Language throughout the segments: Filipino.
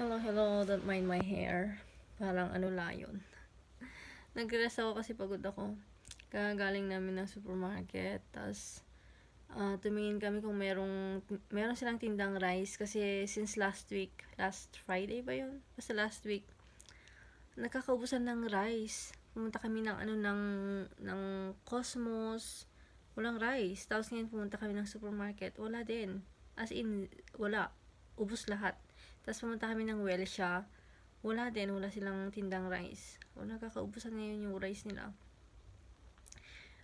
Hello, hello, don't mind my hair. Parang ano lang yun. Nag-rest ako kasi pagod ako. Kagaling namin ng supermarket. Tapos, ah, tumingin kami kung merong, meron silang tindang rice. Kasi since last week, last Friday ba yun? Basta last week, nakakaubusan ng rice. Pumunta kami ng ano, ng, ng Cosmos. Walang rice. Tapos ngayon pumunta kami ng supermarket. Wala din. As in, wala. Ubus lahat. Tapos pumunta kami ng Welsha. Wala din, wala silang tindang rice. Wala, kakaubusan ngayon yung rice nila.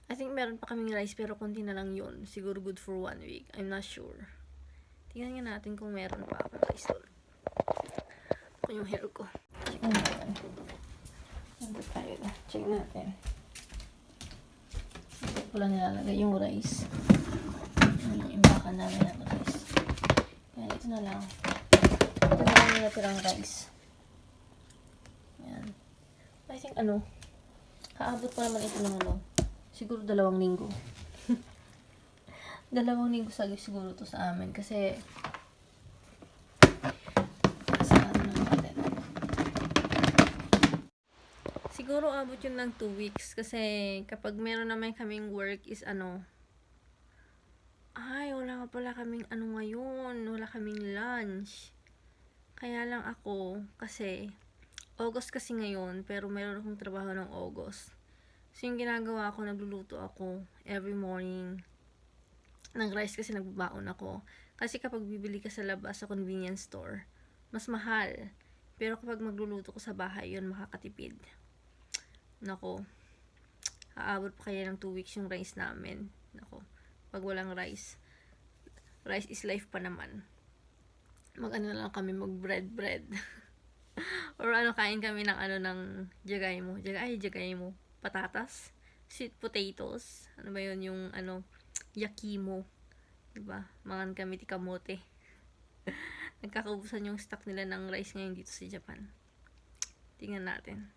I think meron pa kaming rice pero konti na lang yun. Siguro good for one week. I'm not sure. Tingnan nga natin kung meron pa akong rice doon. Ako yung hair ko. Check natin. Nandito tayo na. Check natin. Hindi ko lang nilalagay yung rice. Yung baka namin ng rice. Kaya ito na lang. Yung natirang rice. Yan. I think ano, kaabot pa naman ito ng ano, siguro dalawang linggo. dalawang linggo sa siguro to sa amin kasi ano. Siguro abot yun ng 2 weeks kasi kapag meron naman kaming work is ano, ay, wala pala kaming ano ngayon, wala kaming lunch. Kaya lang ako, kasi, August kasi ngayon, pero meron akong trabaho ng August. So, yung ginagawa ko, nagluluto ako every morning ng rice kasi nagbabaon ako. Kasi kapag bibili ka sa labas sa convenience store, mas mahal. Pero kapag magluluto ko sa bahay, yun makakatipid. Nako, aabot pa kaya ng 2 weeks yung rice namin. Nako, pag walang rice, rice is life pa naman. Mag-ano lang kami, mag-bread bread. Or ano, kain kami ng ano ng jagay mo. Jagay, ay, jagay mo. Patatas. Sweet potatoes. Ano ba yun? Yung ano, yakimo. Diba? Mangan kami tikamote. Nagkakaubusan yung stock nila ng rice ngayon dito sa Japan. Tingnan natin.